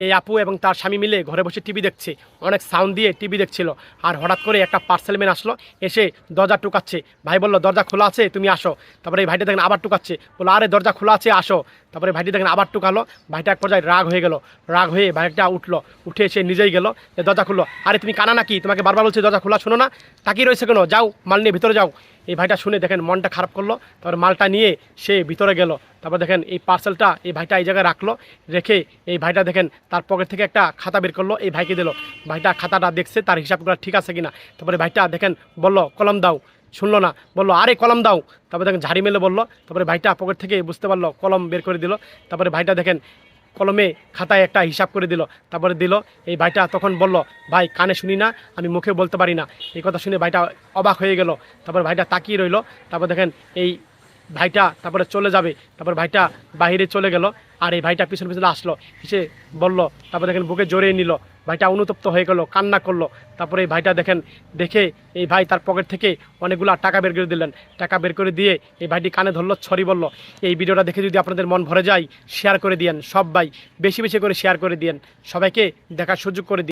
এই আপু এবং তার স্বামী মিলে ঘরে বসে টিভি দেখছে। অনেক সাউন্ড দিয়ে টিভি দেখছিল। আর হঠাৎ করে একটা পার্সেল ম্যান আসলো, এসে দরজা টুকাচ্ছে। ভাই বলল, দরজা খোলা আছে, তুমি আসো। তারপরে এই ভাইটা দেখেন আবার টুকাচ্ছে। বলল, আরে, দরজা খোলা আছে, আসো। তারপরে ভাইটি দেখেন আবার টুকালো। ভাইটা এক পর্যায়ে রাগ হয়ে গেল। রাগ হয়ে ভাইটা উঠল। উঠে এসে নিজেই গেল। দরজা খুললো। আরে, তুমি কানা নাকি? তোমাকে বারবার বলছি দরজা খোলা, শোনো না। তাকিয়ে রয়েছে কেন? যাও, মাল নিয়ে ভিতরে যাও। এই ভাইটা শুনে দেখেন মনটা খারাপ করল, তারপর মালটা নিয়ে সে ভিতরে গেল। তারপর দেখেন এই পার্সেলটা এই ভাইটা এই জায়গায় রাখল, রেখে এই ভাইটা দেখেন তার পকেট থেকে একটা খাতা বের করল, এই ভাইকে দিল। ভাইটা খাতাটা দেখছে, তার হিসাবগুলো ঠিক আছে কিনা? তারপরে ভাইটা দেখেন বলল, কলম দাও। শুনলো না, বলল, আরে কলম দাও। তারপরে দেখেন ঝাড়ি মেলে বলল, তারপরে ভাইটা পকেট থেকে বুঝতে পারল, কলম বের করে দিল। তারপরে ভাইটা দেখেন কলমে খাতায় একটা হিসাব করে দিল। তারপরে দিল, এই ভাইটা তখন বলল, ভাই, কানে শুনি না, আমি মুখে বলতে পারি না। এই কথা শুনে ভাইটা অবাক হয়ে গেল। তারপর ভাইটা তাকিয়ে রইল। তারপর দেখেন, এই ভাইটা তারপরে চলে যাবে। তারপর ভাইটা বাহিরে চলে গেল। আর এই ভাইটা পিছনে পিছনে আসলো, এসে বলল, তারপর দেখেন বুকে জড়িয়ে নিল, ভাইটা অনুতপ্ত হয়ে গেল, কান্না করল। তারপরে এই ভাইটা দেখেন, দেখে এই ভাই তার পকেট থেকে অনেকগুলো টাকা বের করে দিলেন। টাকা বের করে দিয়ে এই ভাইটি কানে ধরলো, ছড়ি বলল, এই ভিডিওটা দেখে যদি আপনাদের মন ভরে যায় শেয়ার করে দিয়েন, সব ভাই, বেশি বেশি করে শেয়ার করে দিয়েন, সবাইকে দেখার সুযোগ করে দিন